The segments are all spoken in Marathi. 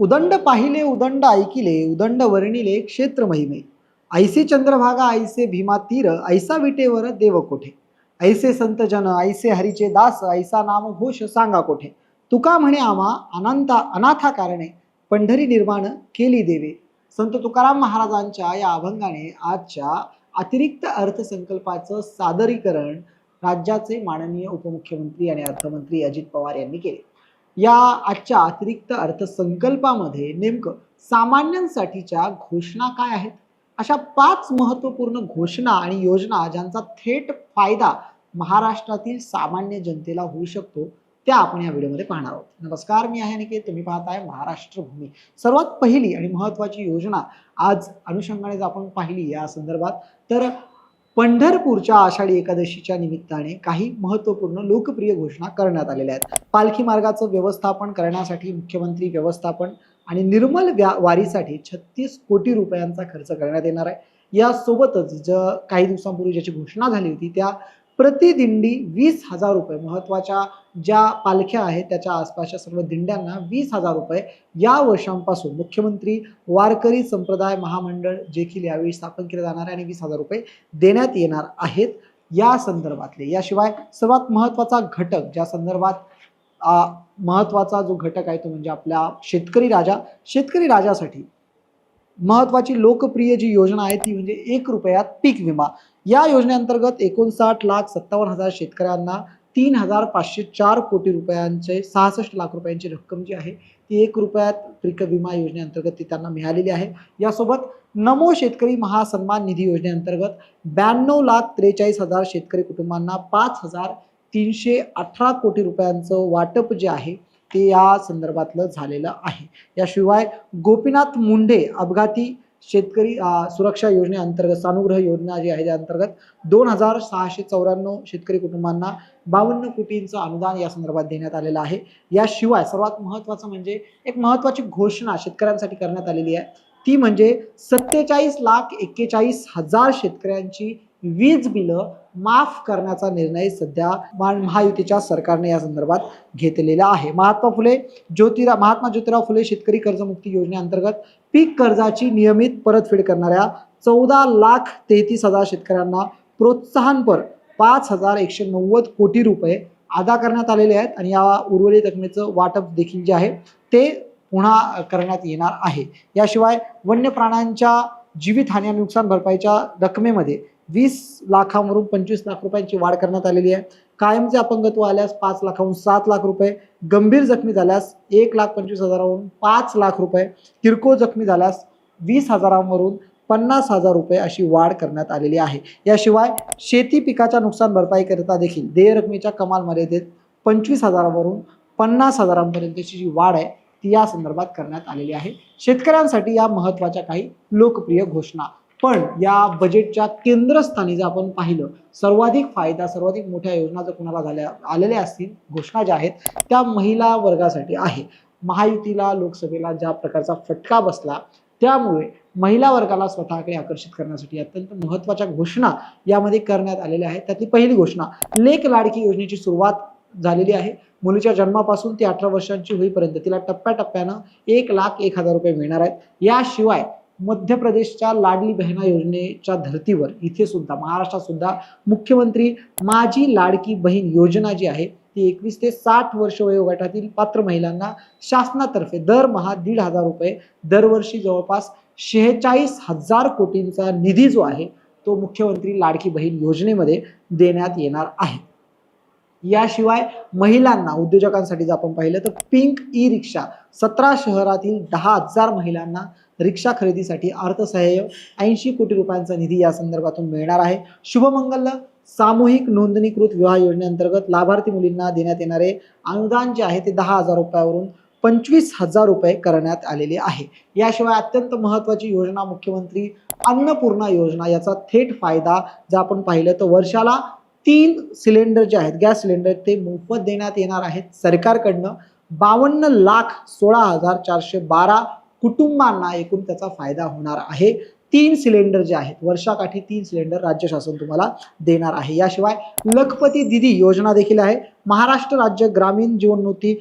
उदंड पाहिले उदंड ऐकिले उदंड वर्णिले क्षेत्र महिमे ऐसे चंद्रभागा ऐसे भीमा तीर ऐसा विटेवर देव कोठे ऐसे संत जन ऐसे हरीचे दास ऐसा नाम घोष सांगा कोठे. तुका म्हणे आम्हा अनंता अनाथा कारणे पंढरी निर्माण केली देवे. संत तुकाराम महाराजांच्या या अभंगाने आजच्या अतिरिक्त अर्थसंकल्पाचं सादरीकरण राज्याचे माननीय उपमुख्यमंत्री आणि अर्थमंत्री अजित पवार यांनी केले. या आजच्या अतिरिक्त अर्थसंकल्पामध्ये नेमकं सामान्यांसाठीच्या घोषणा काय आहेत? अशा पाच महत्त्वपूर्ण घोषणा आणि योजना ज्यांचा थेट फायदा महाराष्ट्रातील सामान्य जनतेला होऊ शकतो त्या आपण या व्हिडिओमध्ये पाहणार आहोत. नमस्कार मी आहे अनिकेत तुम्ही पाहताय महाराष्ट्र भूमी सर्वात पहिली आणि महत्त्वाची योजना आज अनुषंगाने जर आपण पाहिली या संदर्भात. तर पंढरपूरच्या आषाढी एकादशीच्या निमित्ताने काही महत्त्वपूर्ण लोकप्रिय घोषणा करण्यात आलेल्या आहेत. पालखी मार्गाचं व्यवस्थापन करण्यासाठी मुख्यमंत्री व्यवस्थापन आणि निर्मल व्या वारीसाठी छत्तीस कोटी रुपयांचा खर्च करण्यात येणार आहे. यासोबतच ज काही दिवसांपूर्वी ज्याची घोषणा झाली होती त्या प्रतिदिंडी वीस हजार रुपये. महत्त्वाच्या ज्या पालख्या आहेत त्याच्या आसपासच्या सर्व दिंड्यांना वीस हजार रुपये या वर्षांपासून. मुख्यमंत्री वारकरी संप्रदाय महामंडळ देखील यावेळी स्थापन केले जाणार आहे आणि वीस हजार रुपये देण्यात येणार आहेत या संदर्भातले. याशिवाय सर्वात महत्त्वाचा घटक ज्या संदर्भात महत्त्वाचा जो घटक आहे तो म्हणजे आपल्या शेतकरी राजा. शेतकरी राजासाठी महत्त्वाची लोकप्रिय जी योजना आहे ती म्हणजे एक रुपयात पीक विमा. या योजनेअंतर्गत एकोणसाठ लाख सत्तावन्न हजार शेतकऱ्यांना तीन हजार पाचशे चार कोटी रुपयांचे सहासष्ट लाख रुपयांची रक्कम जी आहे ती एक रुपयात पीक विमा योजनेअंतर्गत ती त्यांना मिळालेली आहे. यासोबत नमो शेतकरी महासन्मान निधी योजनेअंतर्गत ब्याण्णव लाख त्रेचाळीस हजार शेतकरी कुटुंबांना पाच हजार तीनशे अठरा कोटी रुपयांचं वाटप जे आहे ते या संदर्भातलं झालेलं आहे. याशिवाय गोपीनाथ मुंडे अपघाती शेतकरी सुरक्षा योजनेअंतर्गत सानुग्रह योजना जी आहे त्या अंतर्गत दोन हजार सहाशे चौऱ्याण्णव शेतकरी कुटुंबांना बावन्न कोटींचं अनुदान या संदर्भात देण्यात आलेलं आहे. याशिवाय सर्वात महत्त्वाचं म्हणजे एक महत्त्वाची घोषणा शेतकऱ्यांसाठी करण्यात आलेली आहे. ती म्हणजे सत्तेचाळीस लाख एक्केचाळीस हजार शेतकऱ्यांची वीज बिलं माफ करण्याचा निर्णय सध्या महायुतीच्या सरकारने या संदर्भात घेतलेला आहे. महात्मा फुले ज्योतिरा महात्मा ज्योतिराव फुले शेतकरी कर्जमुक्ती योजनेअंतर्गत पीक कर्जाची नियमित परतफेड करणाऱ्या चौदा लाख तेहतीस हजार शेतकऱ्यांना प्रोत्साहनपर पाच हजार एकशे नव्वद कोटी रुपये अदा करण्यात आलेले आहेत आणि या उर्वरित रकमेचं वाटप देखील जे आहे ते पुन्हा करण्यात येणार आहे. याशिवाय वन्य प्राण्यांच्या जीवितहानी आणि नुकसान भरपाईच्या रकमेमध्ये वीस लाखांवरून पंचवीस लाख रुपयांची वाढ करण्यात आलेली आहे. कायमचे अपंगत्व आल्यास पाच लाखाहून सात लाख रुपये. गंभीर जखमी झाल्यास एक लाख पंचवीस हजारावरून पाच लाख रुपये. किरकोळ जखमी झाल्यास वीस हजारांवरून पन्नास हजार रुपये अशी वाढ करण्यात आलेली आहे. याशिवाय शेती पिकाच्या नुकसान भरपाईकरिता देखील देय रकमेच्या कमाल मर्यादेत पंचवीस हजारावरून पन्नास हजारांपर्यंतची जी वाढ आहे ती या संदर्भात करण्यात आलेली आहे. शेतकऱ्यांसाठी या महत्त्वाच्या काही लोकप्रिय घोषणा. पण या बजेटच्या केंद्रस्थानी जर आपण पाहिलं सर्वाधिक फायदा सर्वाधिक मोठ्या योजना जर कुणाला झाल्या आलेल्या असतील घोषणा ज्या आहेत त्या महिला वर्गासाठी आहे. महायुतीला लोकसभेला ज्या प्रकारचा फटका बसला त्यामुळे महिला वर्गाला स्वतःकडे आकर्षित करण्यासाठी अत्यंत महत्त्वाच्या घोषणा यामध्ये करण्यात आलेल्या आहेत. त्यातली पहिली घोषणा लेख लाडकी योजनेची सुरुवात झालेली आहे. मुलीच्या जन्मापासून ती अठरा वर्षांची होईपर्यंत तिला टप्प्याटप्प्यानं एक लाख एक हजार रुपये मिळणार आहेत. याशिवाय मध्य प्रदेशच्या लाडली बहिणा योजनेच्या धर्तीवर इथे सुद्धा महाराष्ट्रात सुद्धा मुख्यमंत्री माझी लाडकी बहीण योजना जी आहे ती एकवीस ते साठ वर्ष वयोगटातील पात्र महिलांना शासनातर्फे दरमहा दीड हजार रुपये दरवर्षी जवळपास शेहेचाळीस हजार कोटींचा निधी जो आहे तो मुख्यमंत्री लाडकी बहीण योजनेमध्ये देण्यात येणार आहे. याशिवाय महिलांना उद्योजकांसाठी जर आपण पाहिलं तर पिंक ई रिक्षा सतरा शहरातील दहा हजार महिलांना रिक्षा खरेदीसाठी अर्थसहाय्य ऐंशी कोटी रुपयांचा निधी या संदर्भातून मिळणार आहे. शुभमंगल सामूहिक नोंदणीकृत विवाह योजनेअंतर्गत लाभार्थी मुलींना देण्यात येणारे अनुदान जे आहे ते दहा हजार रुपयावरून पंचवीस हजार रुपये करण्यात आलेले आहे. याशिवाय अत्यंत महत्त्वाची योजना मुख्यमंत्री अन्नपूर्णा योजना याचा थेट फायदा जर आपण पाहिलं तर वर्षाला तीन सिलेंडर जे आहेत गॅस सिलेंडर ते मोफत देण्यात येणार आहेत. सरकारकडनं बावन्न लाख सोळा हजार चारशे बारा कुटुंबांना एकूण त्याचा फायदा होणार आहे. तीन सिलेंडर जे आहेत वर्षाकाठी तीन सिलेंडर राज्य शासन तुम्हाला देणार आहे. याशिवाय लखपती दिदी योजना देखील आहे. महाराष्ट्र राज्य ग्रामीण जीवनोन्नती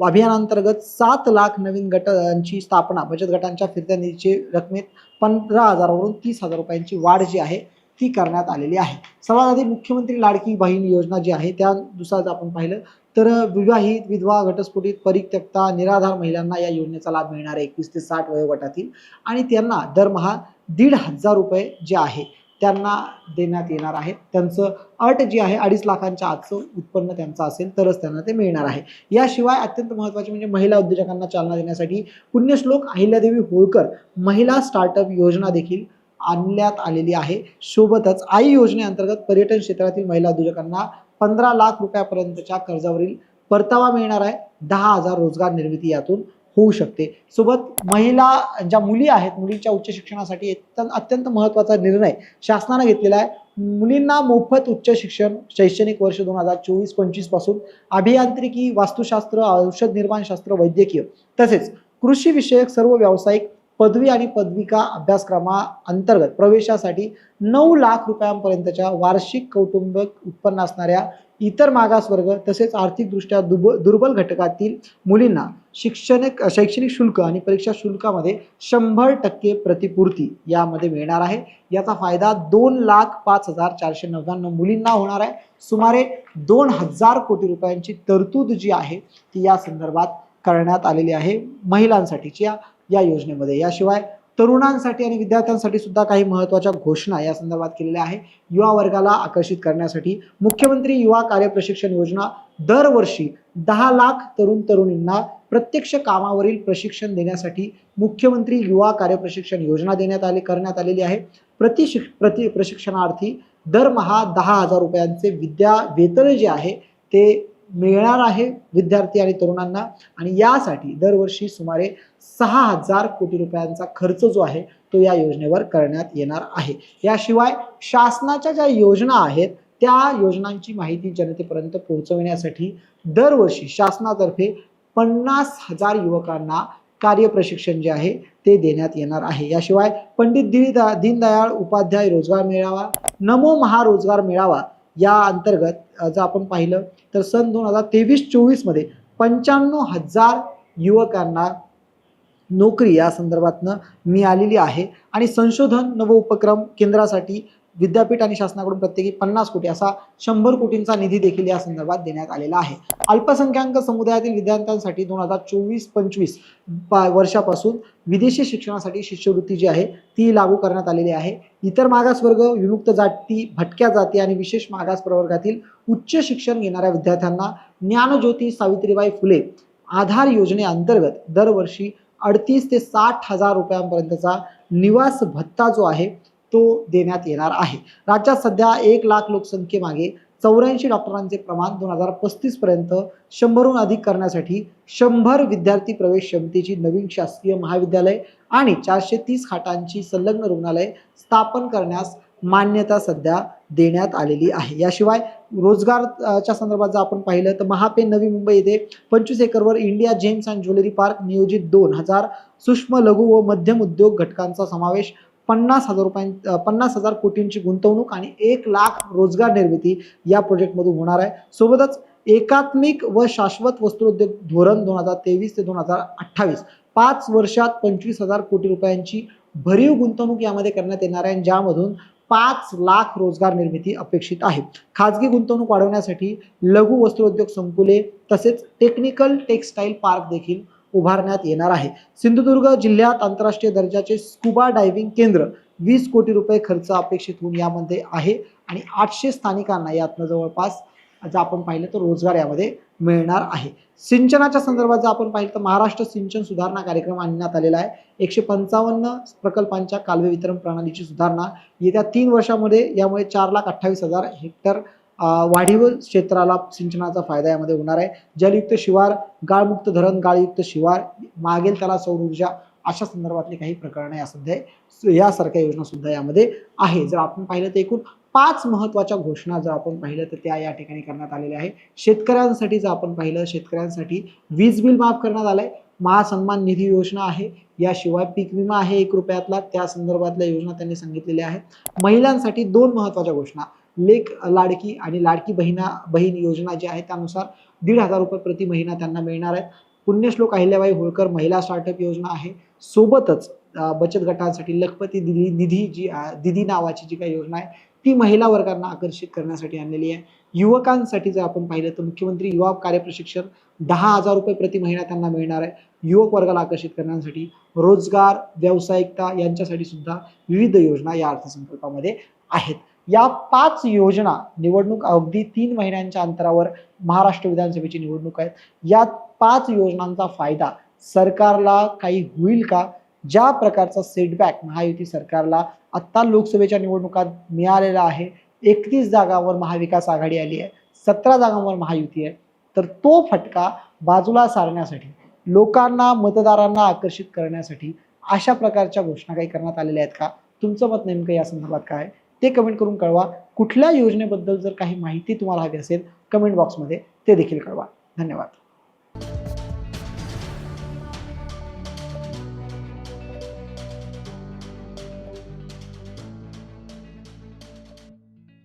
अभियानांतर्गत सात लाख नवीन गटांची स्थापना बचत गटांच्या फिरत्या निधीची रकमेत पंधरा हजारावरून तीस हजार रुपयांची वाढ जी आहे ती करण्यात आलेली आहे. सर्वात आधी मुख्यमंत्री लाडकी बहीण योजना जी आहे त्यानुसार जर आपण पाहिलं तर विवाहित विधवा घटस्फोटित परित्यक्ता निराधार महिलांना या योजनेचा लाभ मिळणार आहे. एकवीस ते साठ वयोगटातील आणि त्यांना दरमहा दीड हजार रुपये जे आहे त्यांना देण्यात येणार आहे. त्यांचं अट जी आहे अडीच लाखांच्या आजचं उत्पन्न त्यांचं असेल तरच त्यांना ते मिळणार आहे. याशिवाय अत्यंत महत्त्वाचे म्हणजे महिला उद्योजकांना चालना देण्यासाठी पुण्यश्लोक अहिल्यादेवी होळकर महिला स्टार्टअप योजना देखील आणण्यात आलेली आहे. सोबतच आई योजनेअंतर्गत पर्यटन क्षेत्रातील महिला उद्योजकांना पंधरा लाख रुपयापर्यंतच्या कर्जावरील परतावा मिळणार आहे. दहा हजार रोजगार निर्मिती यातून होऊ शकते. सोबत महिला ज्या मुली आहेत मुलींच्या उच्च शिक्षणासाठी अत्यंत महत्त्वाचा निर्णय शासनानं घेतलेला आहे. मुलींना मोफत उच्च शिक्षण शैक्षणिक वर्ष दोन हजार चोवीस पंचवीसपासून अभियांत्रिकी वास्तुशास्त्र औषध निर्माणशास्त्र वैद्यकीय तसेच कृषीविषयक सर्व व्यावसायिक पदवी आणि पदविका अभ्यासक्रमाअंतर्गत प्रवेशासाठी नऊ लाख रुपयांपर्यंतच्या वार्षिक कौटुंबिक उत्पन्न असणाऱ्या इतर मागासवर्ग तसेच आर्थिकदृष्ट्या दुब दुर्बल घटकातील मुलींना शिक्षणिक शैक्षणिक शुल्क आणि परीक्षा शुल्कामध्ये शंभर टक्के प्रतिपूर्ती यामध्ये मिळणार आहे. याचा फायदा दोन लाख पाच हजार चारशे नव्याण्णव मुलींना होणार आहे. सुमारे दोन हजार कोटी रुपयांची तरतूद जी आहे ती या संदर्भात करण्यात आलेली आहे. महिलांसाठीची या या योजनेमध्ये. याशिवाय तरुणांसाठी आणि विद्यार्थ्यांसाठी सुद्धा काही महत्त्वाच्या घोषणा या संदर्भात केलेल्या आहे युवा वर्गाला आकर्षित करण्यासाठी मुख्यमंत्री युवा कार्यप्रशिक्षण योजना दरवर्षी दहा लाख तरुण तरुणींना प्रत्यक्ष कामावरील प्रशिक्षण देण्यासाठी मुख्यमंत्री युवा कार्यप्रशिक्षण योजना देण्यात आली करण्यात आलेली आहे. प्रति शिक प्रति प्रशिक्षणार्थी दरमहा दहा हजार रुपयांचे विद्या वेतन जे आहे ते मिळणार आहे विद्यार्थी आणि तरुणांना. आणि यासाठी दरवर्षी सुमारे सहा हजार कोटी रुपयांचा खर्च जो आहे तो या योजनेवर करण्यात येणार आहे. याशिवाय शासनाच्या ज्या योजना आहेत त्या योजनांची माहिती जनतेपर्यंत पोहोचवण्यासाठी दरवर्षी शासनातर्फे पन्नास हजार युवकांना कार्य प्रशिक्षण जे आहे ते देण्यात येणार आहे. याशिवाय पंडित दीनदा दीनदयाळ उपाध्याय रोजगार मेळावा नमो महारोजगार मेळावा या अंतर्गत जर आपण पाहिलं तर सन दोन हजार तेवीस चोवीसमध्ये पंच्याण्णव हजार युवकांना नोकरी या संदर्भातनं मिळालेली आहे. आणि संशोधन नव उपक्रम केंद्रासाठी विद्यापीठ आणि शासनाकडून प्रत्येकी पन्नास कोटी असा शंभर कोटींचा निधी देखील या संदर्भात देण्यात आलेला आहे. अल्पसंख्याक समुदायातील विद्यार्थ्यांसाठी दोन हजार चोवीस पंचवीस वर्षापासून विदेशी शिक्षणासाठी शिष्यवृत्ती जी आहे ती लागू करण्यात आलेली आहे. इतर मागासवर्ग विमुक्त जाती भटक्या जाती आणि विशेष मागास प्रवर्गातील उच्च शिक्षण घेणाऱ्या विद्यार्थ्यांना ज्ञानज्योती सावित्रीबाई फुले आधार योजनेअंतर्गत दरवर्षी अडतीस ते साठ हजार रुपयांपर्यंतचा निवास भत्ता जो आहे तो देण्यात येणार आहे. राज्यात सध्या एक लाख लोकसंख्येमागे चौऱ्याऐंशी डॉक्टरांचे प्रमाण दोन हजार पस्तीसपर्यंत शंभरहून अधिक करण्यासाठी शंभर विद्यार्थी प्रवेश क्षमतेची नवीन शासकीय महाविद्यालय आणि चारशे तीस खाटांची संलग्न रुग्णालय स्थापन करण्यास मान्यता सध्या देण्यात आलेली आहे. याशिवाय रोजगारच्या संदर्भात जर आपण पाहिलं तर महापे नवी मुंबई येथे पंचवीस एकरवर India gems and jewellery park नियोजित दोन हजार सूक्ष्म लघु व मध्यम उद्योग घटकांचा समावेश पन्नास हजार रुपयां पन्नास हजार कोटींची गुंतवणूक आणि एक लाख रोजगार निर्मिती या प्रोजेक्टमधून होणार आहे. सोबतच एकात्मिक व शाश्वत वस्त्रोद्योग धोरण दोन हजार तेवीस ते दोन हजार अठ्ठावीस पाच वर्षात पंचवीस हजार कोटी रुपयांची भरीव गुंतवणूक यामध्ये करण्यात येणार आहे ज्यामधून पाच लाख रोजगार निर्मिती अपेक्षित आहे. खाजगी गुंतवणूक वाढवण्यासाठी लघु वस्त्रोद्योग संकुले तसेच टेक्निकल टेक्सटाईल पार्क देखील उभारण्यात येणार आहे. सिंधुदुर्ग जिल्ह्यात आंतरराष्ट्रीय दर्जाचे स्कुबा डायव्हिंग केंद्र वीस कोटी रुपये खर्च अपेक्षित होऊन यामध्ये आहे आणि आठशे स्थानिकांना यातनं जवळपास जर आपण पाहिलं तर रोजगार यामध्ये मिळणार आहे. सिंचनाच्या संदर्भात जर आपण पाहिलं तर महाराष्ट्र सिंचन सुधारणा कार्यक्रम आणण्यात आलेला आहे. एकशे पंचावन्न प्रकल्पांच्या कालवे वितरण प्रणालीची सुधारणा येत्या तीन वर्षामध्ये यामुळे चार लाख अठ्ठावीस हजार हेक्टर वाढीव क्षेत्राला सिंचनाचा फायदा यामध्ये होणार आहे. जलयुक्त शिवार गाळमुक्त धरण गाळयुक्त शिवार मागेल त्याला सौर ऊर्जा अशा संदर्भातली काही प्रकरणं या सध्या यासारख्या योजना सुद्धा यामध्ये आहे. जर आपण पाहिलं तर एकूण पाच महत्त्वाच्या घोषणा जर आपण पाहिलं तर त्या या ठिकाणी करण्यात आलेल्या आहे शेतकऱ्यांसाठी जर आपण पाहिलं शेतकऱ्यांसाठी वीज बिल माफ करण्यात आलंय. महासन्मान निधी योजना आहे. याशिवाय पीक विमा आहे एक रुपयातला. त्या संदर्भातल्या योजना त्यांनी सांगितलेल्या आहेत. महिलांसाठी दोन महत्त्वाच्या घोषणा. लेख लाडकी आणि लाडकी बहिणा बहीण योजना जी आहे त्यानुसार दीड हजार रुपये प्रति महिना त्यांना मिळणार आहेत पुण्यश्लोक अहिल्याबाई होळकर महिला स्टार्टअप योजना आहे. सोबतच बचत गटांसाठी लखपती दिदी निधी जी दिदी नावाची जी काही योजना आहे ती महिला वर्गांना आकर्षित करण्यासाठी आणलेली आहे. युवकांसाठी जर आपण पाहिलं तर मुख्यमंत्री युवा कार्यप्रशिक्षण दहा हजार रुपये प्रति महिना त्यांना मिळणार आहे. युवक वर्गाला आकर्षित करण्यासाठी रोजगार व्यावसायिकता यांच्यासाठी सुद्धा विविध योजना या अर्थसंकल्पामध्ये आहेत. या पाच योजना निवडणूक अगदी तीन महिन्यांच्या अंतरावर महाराष्ट्र विधानसभेची निवडणूक आहेत. या पाच योजनांचा फायदा सरकारला काही होईल का? ज्या प्रकारचा सेटबॅक महायुती सरकारला आत्ता लोकसभेच्या निवडणुकात मिळालेला आहे. एकतीस जागांवर महाविकास आघाडी आली आहे. सतरा जागांवर महायुती आहे. तर तो फटका बाजूला सारण्यासाठी लोकांना मतदारांना आकर्षित करण्यासाठी अशा प्रकारच्या घोषणा काही करण्यात आलेल्या आहेत का? तुमचं मत नेमकं या संदर्भात काय आहे? ते कमेंट करून कळवा. कुठल्या योजनेबद्दल जर काही माहिती तुम्हाला हवी असेल कमेंट बॉक्समध्ये ते देखील कळवा. धन्यवाद.